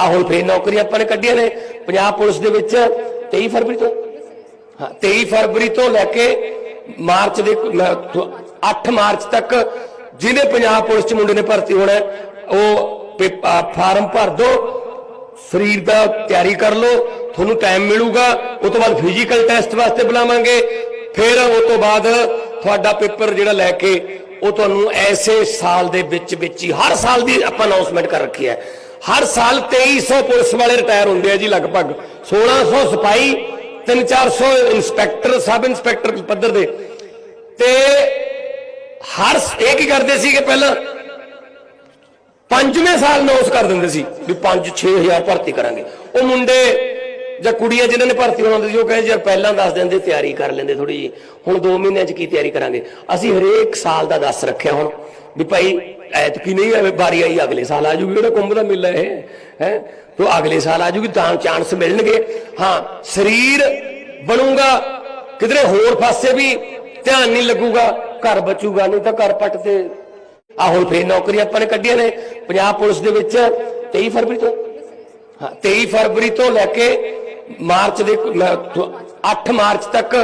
ਆ ਹੁਣ ਫੇਰ ਨੌਕਰੀਆਂ ਆਪਾਂ ਨੇ ਕੱਢੀਆਂ ਨੇ। ਪੰਜਾਬ ਪੁਲਿਸ ਦੇ ਵਿੱਚ 23 ਫਰਵਰੀ ਤੋਂ। ਹਾਂ 23 ਫਰਵਰੀ ਤੋਂ ਲੈ ਕੇ ਮਾਰਚ ਦੇ 8 ਮਾਰਚ ਤੱਕ ਜਿਹਨੇ ਪੰਜਾਬ ਪੁਲਿਸ ਚ ਮੁੰਡੇ ਨੇ ਭਰਤੀ ਹੋਣਾ ਉਹ ਫਾਰਮ ਭਰ ਦਿਓ ਸਰੀਰ ਦਾ ਤਿਆਰੀ ਕਰ ਲਓ, ਤੁਹਾਨੂੰ ਟਾਈਮ ਮਿਲੂਗਾ ਉਸ ਤੋਂ ਬਾਅਦ ਫਿਜ਼ੀਕਲ ਟੈਸਟ ਵਾਸਤੇ ਬੁਲਾਵਾਂਗੇ। ਫਿਰ ਉਸ ਤੋਂ ਬਾਅਦ ਤੁਹਾਡਾ ਪੇਪਰ ਜਿਹੜਾ ਲੈ ਕੇ ਉਹ ਤੁਹਾਨੂੰ ਐਸੇ ਸਾਲ ਦੇ ਵਿੱਚ ਵਿੱਚ ਹੀ, ਹਰ ਸਾਲ ਦੀ ਆਪਾਂ ਅਨਾਉਂਸਮੈਂਟ ਕਰ ਰੱਖੀ ਹੈ। ਹਰ ਸਾਲ 2300 ਪੁਲਿਸ ਵਾਲੇ ਰਿਟਾਇਰ ਹੁੰਦੇ ਆ ਜੀ ਲਗਭਗ। 1600 ਸਿਪਾਹੀ 3-400 ਇੰਸਪੈਕਟਰ, ਸਬ ਇੰਸਪੈਕਟਰ ਪੱਧਰ ਦੇ। ਤੇ ਹਰ ਇਹ ਕੀ ਕਰਦੇ ਸੀਗੇ ਪਹਿਲਾਂ ਪੰਜਵੇਂ ਸਾਲ ਅਨਾਉਂਸ ਕਰ ਦਿੰਦੇ ਸੀ ਵੀ 5-6000 ਭਰਤੀ ਕਰਾਂਗੇ। ਉਹ ਮੁੰਡੇ ਜਾਂ ਕੁੜੀਆਂ ਜਿਨ੍ਹਾਂ ਨੇ ਭਰਤੀ ਹੋਣਾ ਹੁੰਦੀ ਸੀ, ਉਹ ਕਹਿੰਦੇ ਯਾਰ ਪਹਿਲਾਂ ਦੱਸ ਦਿੰਦੇ, ਤਿਆਰੀ ਕਰ ਲੈਂਦੇ ਥੋੜੀ ਜੀ ਹੁਣ 2 ਮਹੀਨਿਆਂ 'ਚ ਕੀ ਤਿਆਰੀ ਕਰਾਂਗੇ? ਅਸੀਂ ਹਰੇਕ ਸਾਲ ਦਾ ਦੱਸ ਰੱਖਿਆ ਹੁਣ ਵੀ ਭਾਈ ਐਤਕੀ ਨਹੀਂ ਐਵੇਂ ਬਾਰੀ ਆਈ, ਅਗਲੇ ਸਾਲ ਆ ਜੂਗੀ ਜਿਹੜਾ ਕੁੰਭ ਦਾ ਮੇਲਾ ਇਹ, ਹੈ? ਤੋ ਅਗਲੇ ਸਾਲ ਆ ਜੂਗੀ, ਤਾਂ ਚਾਂਸ ਮਿਲਣਗੇ। ਹਾਂ, ਸਰੀਰ ਬਣੂਗਾ, ਕਿਧਰੇ ਹੋਰ ਪਾਸੇ ਵੀ ਧਿਆਨ ਨਹੀਂ ਲੱਗੂਗਾ, ਘਰ ਬਚੂਗਾ, ਨਹੀਂ ਤਾਂ ਘਰ ਪੱਟ ਤੇ। ਆ ਹੁਣ ਫੇਰ ਨੌਕਰੀਆਂ ਆਪਾਂ ਨੇ ਕੱਢੀਆਂ ਨੇ, ਪੰਜਾਬ ਪੁਲਿਸ ਦੇ ਵਿੱਚ 23 ਫਰਵਰੀ ਤੋਂ। ਹਾਂ 23 ਫਰਵਰੀ ਤੋਂ ਲੈ ਕੇ ਮਾਰਚ ਦੇ 8 ਮਾਰਚ ਤੱਕ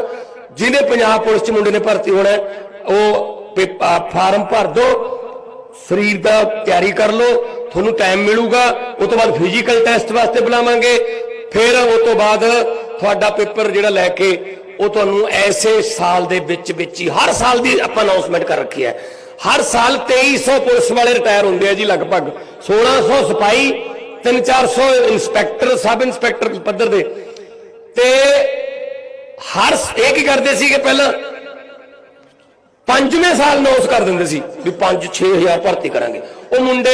ਜਿਹਨੇ ਪੰਜਾਬ ਪੁਲਿਸ ਚ ਮੁੰਡੇ ਨੇ ਭਰਤੀ ਹੋਣਾ ਉਹ ਫਾਰਮ ਭਰ ਦਿਓ ਸਰੀਰ ਦਾ ਤਿਆਰੀ ਕਰ ਲਓ, ਤੁਹਾਨੂੰ ਟਾਈਮ ਮਿਲੂਗਾ ਉਸ ਤੋਂ ਬਾਅਦ ਫਿਜ਼ੀਕਲ ਟੈਸਟ ਵਾਸਤੇ ਬੁਲਾਵਾਂਗੇ। ਫਿਰ ਉਸ ਤੋਂ ਬਾਅਦ ਤੁਹਾਡਾ ਪੇਪਰ ਜਿਹੜਾ ਲੈ ਕੇ, ਉਹ ਤੁਹਾਨੂੰ ਐਸੇ ਸਾਲ ਦੇ ਵਿੱਚ ਵਿੱਚ ਹੀ, ਹਰ ਸਾਲ ਦੀ ਆਪਾਂ ਅਨਾਉਂਸਮੈਂਟ ਕਰ ਰੱਖੀ ਹੈ। ਹਰ ਸਾਲ 2300 ਪੁਲਿਸ ਵਾਲੇ ਰਿਟਾਇਰ ਹੁੰਦੇ ਆ ਜੀ ਲਗਭਗ। 1600 ਸਿਪਾਹੀ 3-400 ਇੰਸਪੈਕਟਰ ਸਬ ਇੰਸਪੈਕਟਰ ਪੱਧਰ ਦੇ। ਤੇ ਹਰ ਇਹ ਕੀ ਕਰਦੇ ਸੀਗੇ ਪਹਿਲਾਂ? ਪੰਜਵੇਂ ਸਾਲ ਅਨਾਉਂਸ ਕਰ ਦਿੰਦੇ ਸੀ ਵੀ 5-6000 ਭਰਤੀ ਕਰਾਂਗੇ। ਉਹ ਮੁੰਡੇ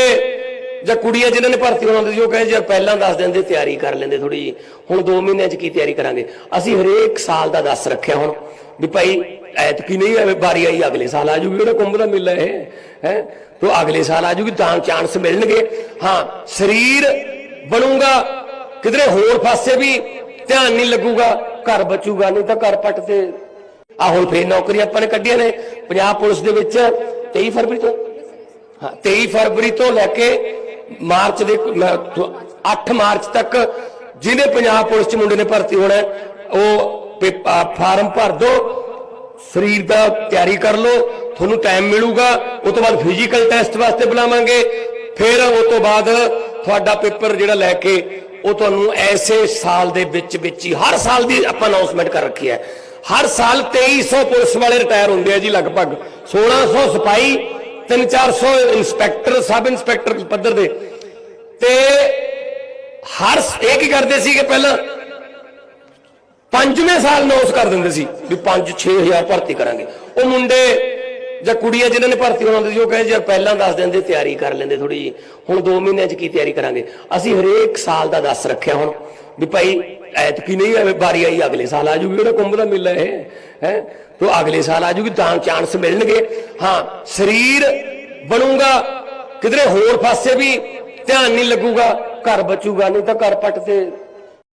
ਜਾਂ ਕੁੜੀਆਂ ਜਿਨ੍ਹਾਂ ਨੇ ਭਰਤੀ ਹੋਣਾ ਹੁੰਦੀ ਸੀ, ਉਹ ਕਹਿੰਦੇ ਯਾਰ ਪਹਿਲਾਂ ਦੱਸ ਦਿੰਦੇ, ਤਿਆਰੀ ਕਰ ਲੈਂਦੇ ਥੋੜੀ ਜੀ ਹੁਣ 2 ਮਹੀਨਿਆਂ 'ਚ ਕੀ ਤਿਆਰੀ ਕਰਾਂਗੇ? ਅਸੀਂ ਹਰੇਕ ਸਾਲ ਦਾ ਦੱਸ ਰੱਖਿਆ ਹੁਣ ਵੀ ਭਾਈ ਐਤਕੀ ਨਹੀਂ ਐਵੇਂ ਵਾਰੀ ਆਈ, ਅਗਲੇ ਸਾਲ ਆ ਜੂਗੀ ਜਿਹੜਾ ਕੁੰਭ ਦਾ ਮੇਲਾ ਇਹ, ਹੈ? ਤੋ ਅਗਲੇ ਸਾਲ ਆ ਜੂਗੀ, ਤਾਂ ਚਾਂਸ ਮਿਲਣਗੇ। ਹਾਂ, ਸਰੀਰ ਬਣੂਗਾ, ਕਿਧਰੇ ਹੋਰ ਪਾਸੇ ਵੀ ਧਿਆਨ ਨਹੀਂ ਲੱਗੂਗਾ, ਘਰ ਬਚੂਗਾ, ਨਹੀਂ ਤਾਂ ਘਰ ਪੱਟ ਤੇ ਆ ਹੁਣ ਫੇਰ ਨੌਕਰੀਆਂ ਆਪਾਂ ਨੇ ਕੱਢੀਆਂ ਨੇ। ਪੰਜਾਬ ਪੁਲਿਸ ਦੇ ਵਿੱਚ 23 ਫਰਵਰੀ ਤੋਂ। ਹਾਂ 23 ਫਰਵਰੀ ਤੋਂ ਲੈ ਕੇ ਮਾਰਚ ਦੇ 8 ਮਾਰਚ ਤੱਕ ਜਿਹਨੇ ਪੰਜਾਬ ਪੁਲਿਸ ਚ ਮੁੰਡੇ ਨੇ ਭਰਤੀ ਹੋਣਾ ਉਹ ਫਾਰਮ ਭਰ ਦਿਓ ਸਰੀਰ ਦਾ ਤਿਆਰੀ ਕਰ ਲਓ, ਤੁਹਾਨੂੰ ਟਾਈਮ ਮਿਲੂਗਾ ਉਸ ਤੋਂ ਬਾਅਦ ਫਿਜ਼ੀਕਲ ਟੈਸਟ ਵਾਸਤੇ ਬੁਲਾਵਾਂਗੇ, ਫਿਰ ਉਸ ਤੋਂ ਬਾਅਦ ਤੁਹਾਡਾ ਪੇਪਰ ਜਿਹੜਾ ਲੈ ਕੇ ਉਹ ਤੁਹਾਨੂੰ ਐਸੇ ਸਾਲ ਦੇ ਵਿੱਚ ਵਿੱਚ ਹੀ, ਹਰ ਸਾਲ ਦੀ ਆਪਾਂ ਅਨਾਉਂਸਮੈਂਟ ਕਰ ਰੱਖੀ ਹੈ। ਹਰ ਸਾਲ 2300 ਪੁਲਿਸ ਵਾਲੇ ਰਿਟਾਇਰ ਹੁੰਦੇ ਆ ਜੀ ਲਗਭਗ। 1600 ਸਿਪਾਹੀ 3-400 ਇੰਸਪੈਕਟਰ, ਸਬ ਇੰਸਪੈਕਟਰ ਪੱਧਰ ਦੇ। ਤੇ ਹਰ ਇਹ ਕੀ ਕਰਦੇ ਸੀ ਕਿ ਪਹਿਲਾਂ ਪੰਜਵੇਂ ਸਾਲ ਅਨਾਉਂਸ ਕਰ ਦਿੰਦੇ ਸੀ ਵੀ 5-6000 ਭਰਤੀ ਕਰਾਂਗੇ। ਉਹ ਮੁੰਡੇ ਜਾਂ ਕੁੜੀਆਂ ਜਿਨ੍ਹਾਂ ਨੇ ਭਰਤੀ ਹੋਣਾ ਹੁੰਦੀ ਸੀ, ਉਹ ਕਹਿੰਦੇ ਯਾਰ ਪਹਿਲਾਂ ਦੱਸ ਦਿੰਦੇ, ਤਿਆਰੀ ਕਰ ਲੈਂਦੇ ਥੋੜੀ ਜੀ ਹੁਣ 2 ਮਹੀਨਿਆਂ 'ਚ ਕੀ ਤਿਆਰੀ ਕਰਾਂਗੇ? ਅਸੀਂ ਹਰੇਕ ਸਾਲ ਦਾ ਦੱਸ ਰੱਖਿਆ ਹੁਣ ਵੀ ਭਾਈ ਐਤਕੀ ਨਹੀਂ ਐਵੇਂ ਬਾਰੀ ਆਈ, ਅਗਲੇ ਸਾਲ ਆ ਜੂਗੀ ਜਿਹੜਾ ਕੁੰਭ ਦਾ ਮੇਲਾ ਇਹ, ਹੈ? ਤੋ ਅਗਲੇ ਸਾਲ ਆ ਜੂਗੀ, ਤਾਂ ਚਾਂਸ ਮਿਲਣਗੇ। ਹਾਂ, ਸਰੀਰ ਬਣੂਗਾ, ਕਿਧਰੇ ਹੋਰ ਪਾਸੇ ਵੀ ਧਿਆਨ ਨਹੀਂ ਲੱਗੂਗਾ, ਘਰ ਬਚੂਗਾ, ਨਹੀਂ ਤਾਂ ਘਰ ਪੱਟ ਤੇ